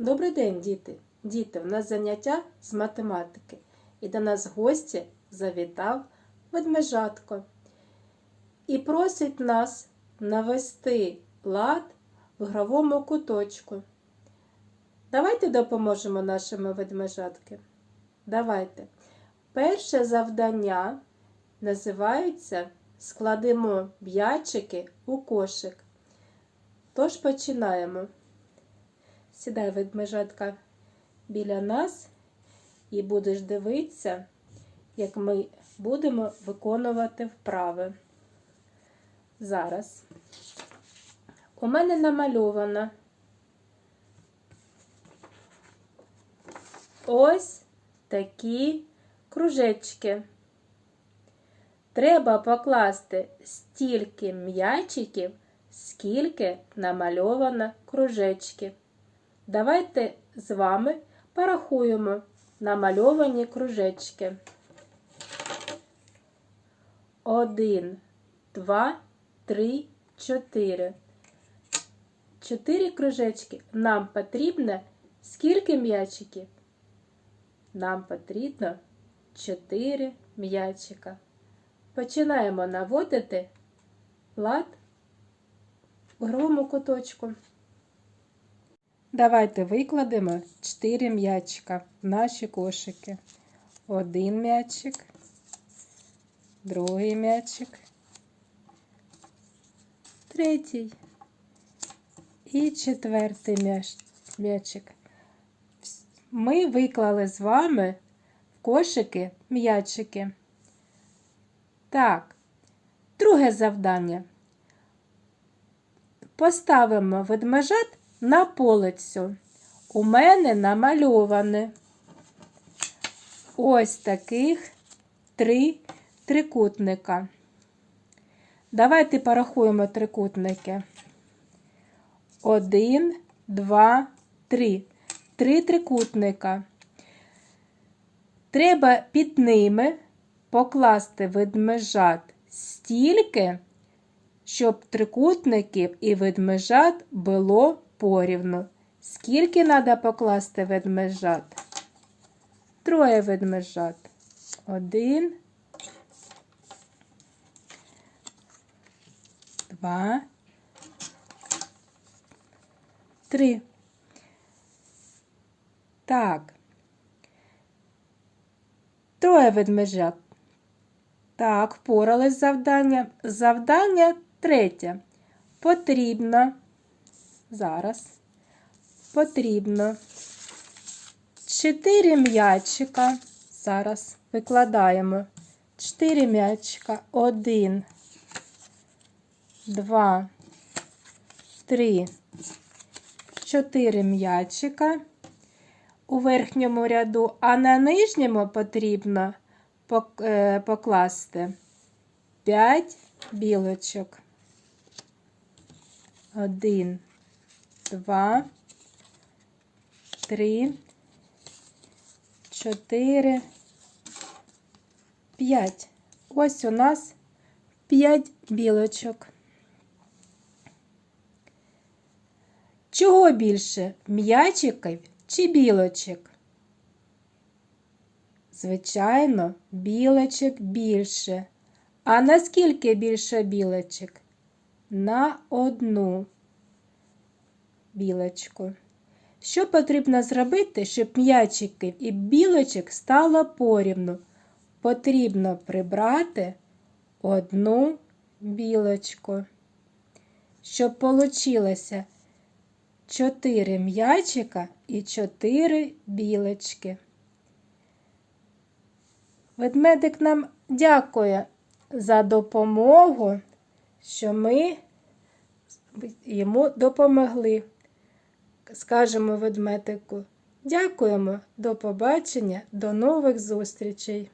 Добрий день, діти! Діти, у нас заняття з математики. І до нас гості завітав ведмежатко. І просить нас навести лад в гровому куточку. Давайте допоможемо нашому ведмежатки. Давайте. Перше завдання називається Складемо м'ячики у кошик. Тож починаємо. Сідай ведмежатка біля нас і будеш дивитися, як ми будемо виконувати вправи. Зараз. У мене намальовано ось такі кружечки. Треба покласти стільки м'ячиків, скільки намальовано кружечків. Давайте з вами порахуємо намальовані кружечки. Один, два, три, чотири. Чотири кружечки. Нам потрібно скільки м'ячиків? Нам потрібно чотири м'ячика. Починаємо наводити лад в гровому куточку. Давайте викладемо 4 м'ячика в наші кошики. Один м'ячик, другий м'ячик, третій і четвертий м'ячик. Ми виклали з вами в кошики м'ячики. Так, друге завдання. Поставимо ведмежат на полицю. У мене намальоване ось таких три трикутника. Давайте порахуємо трикутники. Один, два, три. Три трикутника. Треба під ними покласти ведмежат стільки, щоб трикутників і ведмежат було порівну. Скільки треба покласти ведмежат? Троє ведмежат. Один, два, три. Так. Троє ведмежат. Так, впорались з завданням. Завдання третє. Потрібно. Зараз. Потрібно. Чотири м'ячика. Зараз викладаємо. Чотири м'ячика. Один, два, три, чотири м'ячика у верхньому ряду, а на нижньому потрібно е, покласти 5 білочок. Один, два, три, чотири, п'ять. Ось у нас 5 білочок. Чого більше? М'ячиків чи білочок? Звичайно, білочок більше. А наскільки більше білочок? На одну білочку. Що потрібно зробити, щоб м'ячиків і білочок стало порівну? Потрібно прибрати одну білочку. Щоб получилося 4 м'ячика і 4 білочки. Ведмедик нам дякує за допомогу, що ми йому допомогли. Скажемо ведмедику. Дякуємо, до побачення, до нових зустрічей.